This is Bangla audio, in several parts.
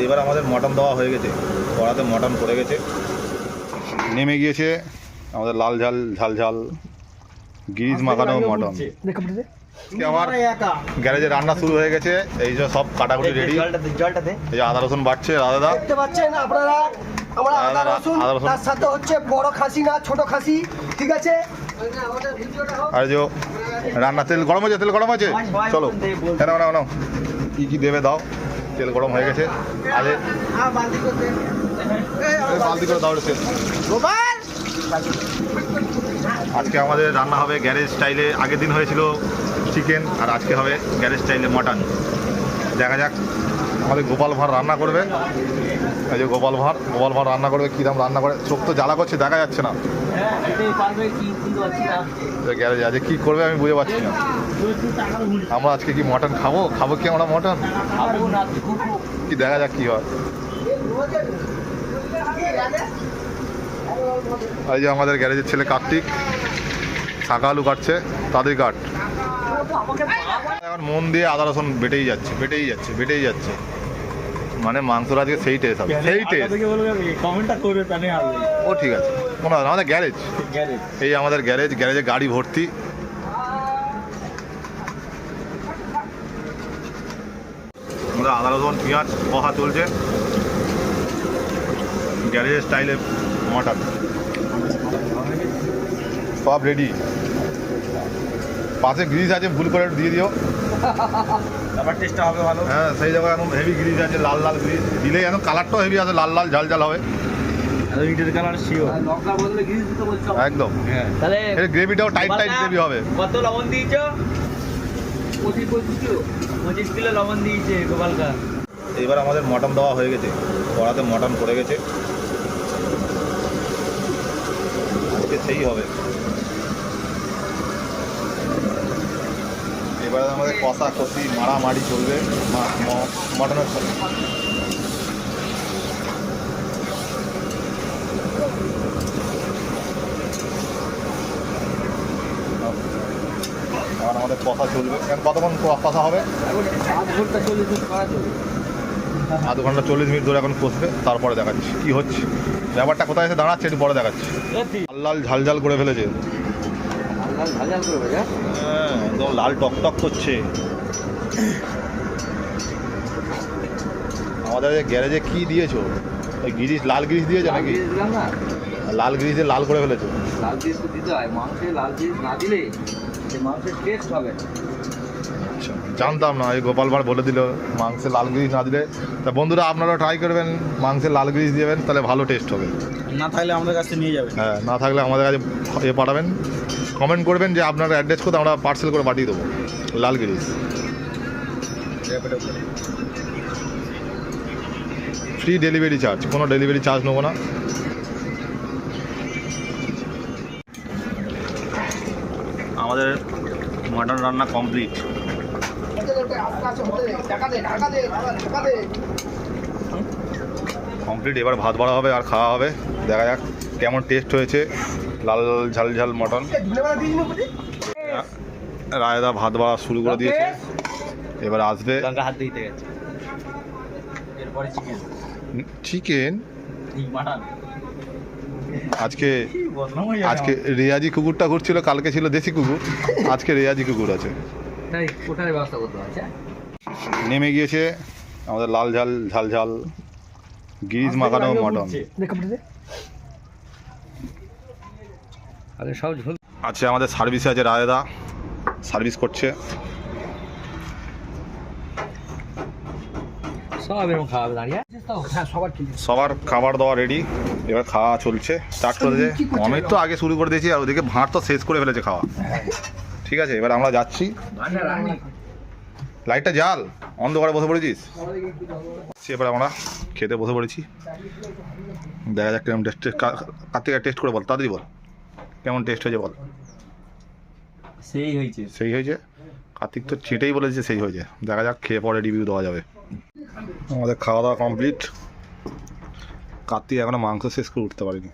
এবার আমাদের মটন দেওয়া হয়ে গেছে। কড়াতে মটন পড়ে গেছে। নেমে গিয়েছে আমাদের লাল ঝাল ঝাল ঝাল গিরিজ মাখানো মটন। আমার গ্যারেজে রান্না শুরু হয়ে গেছে এই যে সব কাটাকুটি রেডি এই যে আদা রসুন বাড়ছে দাদা দেখতে পাচ্ছেন আপনারা? আমরা আদা- আদা রসুন তার সাথে হচ্ছে বড় খাসি না ছোট খাসি ঠিক আছে? আর যে রান্না তেল গরম হয়েছে তেল গরম হয়েছে? চলো। নাও নাও নাও। কি কি দেবে দাও? তেল গরম হয়ে গেছে। আরে। এই বালতি করে দাও তেল। আজকে আমাদের রান্না হবে গ্যারেজ স্টাইলে। আগের দিন হয়েছিল চিকেন আর আজকে হবে গ্যারেজ স্টাইলে মাটন। দেখা যাক আমাদের গোপাল ভাঁড় রান্না করবে। এই যে গোপাল ভাঁড় গোপাল ভাঁড় রান্না করবে কীরকম রান্না করে? চোখ তো জ্বালা করছে, দেখা যাচ্ছে না। গ্যারেজে, আজকে কী করবে আমি বুঝে পারছি না। আমরা আজকে কি মটন খাব? খাব কি আমরা মটন? কি দেখা যাক কি হয়। এই যে আমাদের গ্যারেজের ছেলে কার্তিক, শাঁকা আলু কাটছে, তাদের কাট। এখন মন দিয়ে আদা রসুন বেটেই যাচ্ছে বেটেই যাচ্ছে বেটেই যাচ্ছে। মানে মাংসর আজকে সেই টেস্ট হবে সেই টেস্ট কমেন্টটা করবে ও ঠিক আছে। কোনো আমাদের গ্যারেজ। গ্যারেজ। এই আমাদের গ্যারেজ গ্যারেজে গাড়ি ভর্তি। আমাদের আদা রসুন পেঁয়াজ কষা চলছে। গ্যারেজের স্টাইলে মটন সব রেডি পাশে গ্রিজ আছে ভুল করে একটু দিয়ে দিও। আবার টেস্টটা হবে ভালো। হ্যাঁ সেই জায়গায় এখন হেভি গ্রিজ আছে লাল লাল গ্রিজ। দিলে এখন কালারটাও হেভি আছে লাল লাল ঝাল ঝাল হবে। ইটের কালার শিওর লঙ্কা বদলে গিয়ে দিতে বলছো? একদম। হ্যাঁ। তাহলে এর গ্রেভিটাও টাইট টাইট গ্রেভি হবে। কত লবণ দিয়েছ? পঁচিশ পঁচিশ কিলো। পঁচিশ কিলো লবণ দিয়েছে গোপালকা। এবার আমাদের মটন দেওয়া হয়ে গেছে। কড়াতে মটন পড়ে গেছে। আজকে সেই হবে। এবারে আমাদের কষা কষি মারামারি চলবে। মটনের সাথে আর আমাদের কষা চলবে। কতক্ষণ কষা হবে? আধ ঘণ্টা চল্লিশ মিনিট ধরে এখন কষবে তারপরে দেখাচ্ছি। কি হচ্ছে? ব্যাপারটা কোথায় এসে দাঁড়াচ্ছে একটু পরে দেখাচ্ছি। লাল ঝাল ঝাল করে ফেলেছে লাল ভাজা করবে যা হ্যাঁ একদম লাল টক টক করছে। আমাদের গ্যারেজে কি দিয়েছ? ওই গিরিশ লাল গিরিশ দিয়েছ নাকি? লাল গ্রিস দিয়ে লাল গিরিশে লাল করে ফেলেছো। লাল গ্রিস তো দিতে হয় মাংসে লাল গ্রিস না দিলে মাংসের টেস্ট হবে। আচ্ছা জানতাম না এই গোপাল ভাঁড় বলে দিল মাংসে লাল গিরিশ না দিলে। তা বন্ধুরা আপনারা ট্রাই করবেন মাংসে লাল গিরিশ দিবেন তাহলে ভালো টেস্ট হবে। না থাকলে আমাদের কাছে নিয়ে যাবে হ্যাঁ না থাকলে আমাদের কাছে এ পাঠাবেন। কমেন্ট করবেন যে আপনার অ্যাড্রেস কোথায় আমরা পার্সেল করে পাঠিয়ে দেবো লাল গিরিশ ফ্রি ডেলিভারি চার্জ কোনো ডেলিভারি চার্জ নেব না। আমাদের মাটন রান্না কমপ্লিট কমপ্লিট এবার ভাত বাড়া হবে আর খাওয়া হবে। দেখা যাক কেমন টেস্ট হয়েছে। লাল ঝাল ঝাল মটন। রায়দা ভাত বাড়া শুরু করে দিয়েছে। এবার আসবে। হাত দিতে গেছে। চিকেন চিকেন আজকে আজকে রেয়াজি কুকুরটা ঘুরছিল কালকে ছিল দেশি কুকুর। আজকে রেয়াজি কুকুর আছে। তাই ওটার ব্যবস্থা করতে হবে নেমে গিয়েছে আমাদের লাল ঝাল ঝাল ঝাল গিরিজ মাখানো মটন। আগে সব ঝোল। আছে আমাদের সার্ভিসে আছে রায়দা সার্ভিস করছে। হ্যাঁ সবার খাবার দাওয়া রেডি এবার খাওয়া চলছে। স্টার্ট কি করছে অমিত তো আগে শুরু করে দিয়েছি আর ওদিকে ভাঁড় তো শেষ করে ফেলেছে খাওয়া। ঠিক আছে এবার আমরা যাচ্ছি। লাইটটা জাল অন্ধকারে বসে পড়েছিস? এবার আমরা খেতে বসে পড়েছি। দেখা যাক কেমন টেস্ট কার্তিকা টেস্ট করে বল তাড়াতাড়ি বল। কেমন টেস্ট হয়েছে বল। সেই হয়েছে। সেই হয়েছে? কার্তিক তো ছেটেই বলেছে সেই হয়েছে। দেখা যাক খেয়ে পরে রিভিউ দেওয়া যাবে। আমাদের খাওয়া দাওয়া কমপ্লিট কার্তিক এখনও মাংস শেষ করে উঠতে পারেনি।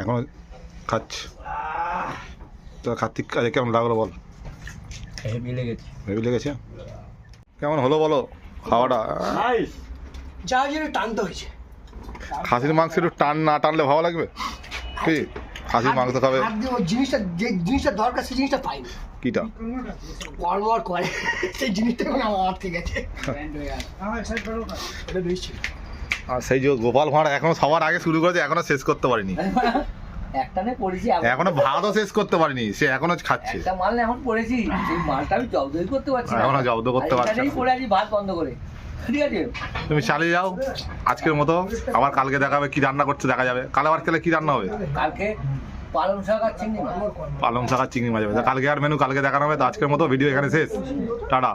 এখনও খাচ্ছে। তো কার্তিক আজ কেমন লাগল বল? হেভি লেগেছে। ভেবে লেগেছে? কেমন হলো বলো খাওয়াটা? যা যেটা টানতে হয়েছে। খাসির মাংস একটু টান না টানলে ভালো লাগবে? কি? খাসির মাংস খাবে? হাত জিনিসটা যে জিনিসটা দরকার সেই জিনিসটা পাইনি কিটা? কর্মর করে। সেই জিনিসটা এখন আমার থেকে গেছে। আর সেই যে গোপাল ভাঁড় এখনও সবার আগে শুরু করেছে এখনও শেষ করতে পারিনি। একটানে পড়েছি এখনও ভাতও শেষ করতে পারিনি সে এখনও খাচ্ছে। একটা মাল না এখন পড়েছি সেই মালটা আমি জব্দই করতে পারছি না। এখনও জব্দ করতে পারছে না। পড়ে আছি ভাত বন্ধ করে। ঠিক আছে? তুমি চালিয়ে যাও আজকের মতো। আবার কালকে দেখাবে কি রান্না করছে দেখা যাবে। কাল আবার খেলে কি রান্না হবে? কালকে পালং শাক আর চিংড়ি মাছ। পালং শাক আর চিংড়ি মাছ হবে। কালকে আর মেনু কালকে দেখানো হবে। তো আজকের মতো ভিডিও এখানে শেষ। টাটা।